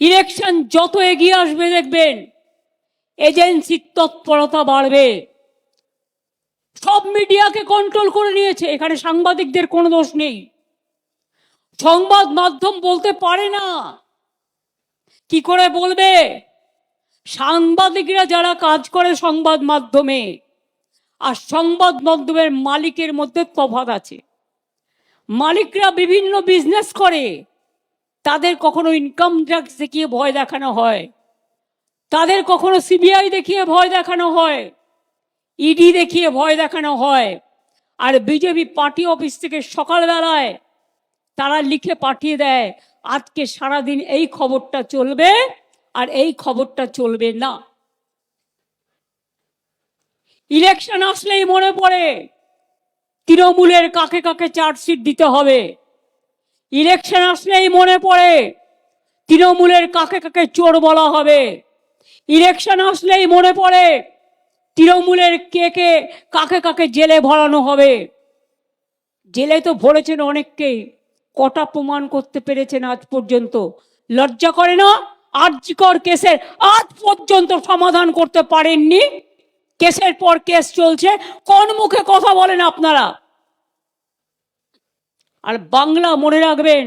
Election যত এগিয়ে আসবে দেখবেন এজেন্সির তৎপরতা বাড়বে। সব মিডিয়াকে কন্ট্রোল করে নিয়েছে, এখানে সাংবাদিকদের কোনো দোষ নেই। সংবাদ মাধ্যম বলতে পারে না। কি করে বলবে? সাংবাদিকরা যারা কাজ করে সংবাদ মাধ্যমে, আর সংবাদ মাধ্যমের মালিকের মধ্যে তফাৎ আছে। মালিকরা বিভিন্ন বিজনেস করে। তাদের কখনো ইনকাম ট্যাক্স দেখিয়ে ভয় দেখানো হয়। তাদের কখনো সিবিআই দেখিয়ে ভয় দেখানো হয়। ইডি দেখিয়ে ভয় দেখানো হয়। আর বিজেপি পার্টি অফিস থেকে সকালবেলায় তারা লিখে পাঠিয়ে দেয়, আজকে সারাদিন এই খবরটা চলবে আর এই খবরটা চলবে না। ইলেকশন আসলেই মনে পড়ে। তৃণমূলের কাকে কাকে চার্জশিট দিতে হবে? ইলেকশন আসলেই মনে পড়ে। তৃণমূলের কাকে কাকে চোর বলা হবে? ইলেকশন আসলেই মনে পড়ে। তৃণমূলের কে কে কাকে কাকে জেলে ভরানো হবে? জেলে তো ভরেছেন অনেককেই। কটা প্রমাণ করতে পেরেছেন আজ পর্যন্ত? লজ্জা করে না? আর্যিকর কেসের আজ পর্যন্ত সমাধান করতে পারেননি? কেসের পর কেস চলছে। কোন মুখে কথা বলেন আপনারা। আর বাংলা মনে রাখবেন,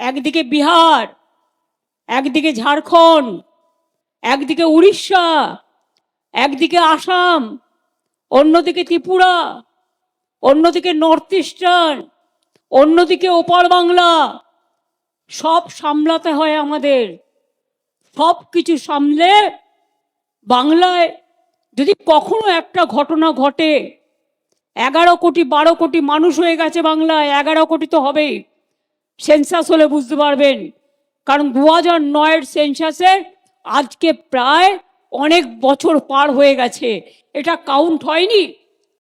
একদিকে বিহার, একদিকে ঝাড়খণ্ড, একদিকে উড়িষ্যা, একদিকে আসাম, অন্যদিকে ত্রিপুরা, অন্যদিকে নর্থ ইস্টার্ন, অন্যদিকে ওপার বাংলা, সব সামলাতে হয় আমাদের। সব কিছু সামলে বাংলায় যদি কখনো একটা ঘটনা ঘটে এগারো কোটি, বারো কোটি মানুষ হয়ে গেছে বাংলায়, এগারো কোটি তো হবেই। সেন্সাস হলে বুঝতে পারবেন। কারণ দু হাজার নয়ের সেন্সাসে আজকে প্রায় অনেক বছর পার হয়ে গেছে। এটা কাউন্ট হয়নি।